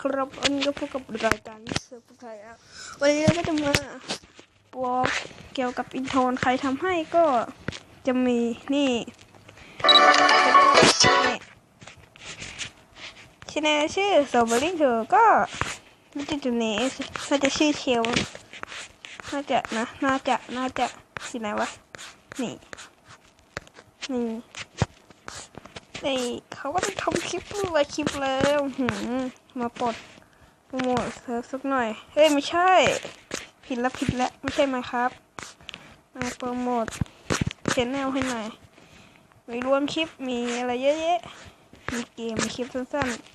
ครับวันนี้ก็พบกับรายการมิสเตอผู้ไทยอะวันนี้เราก็จะมาบอกเกี่ยวกับอินโทรใครทำให้ก็จะมีนี่ชแนลชื่อโซเบอร์ลิงเธอก็ไม่จะจุดนี้น่าจะชื่อเชลน่าจะนะน่าจะน่าจะที่ไหนวะนี่นี่ ในเขาก็จะทำคลิปเลยคลิปเลยอื้อหือมาปลดโปรโมทเซิร์ฟสักหน่อย เฮ้ย ไม่ใช่ ผิดและผิดและไม่ใช่ไหมครับ มาโปรโมทเชนแนลให้หน่อย มีรวมคลิปมีอะไรเยอะแยะ มีเกมมีคลิปสั้นๆ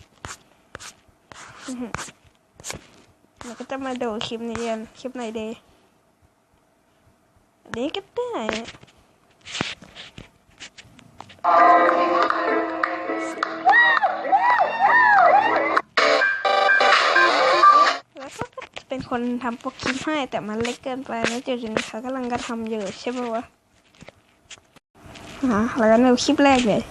เราก็จะมาดูคลิปในเรียนคลิปไหนดีอันนี้ก็ได้ เป็นคนทำโปรคลิปให้แต่มันเล็กเกินไปแล้วจุดนี้เขากำลังกระทำอยู่ใช่ไหมวะอะแล้วก็ในคลิปแรกเลย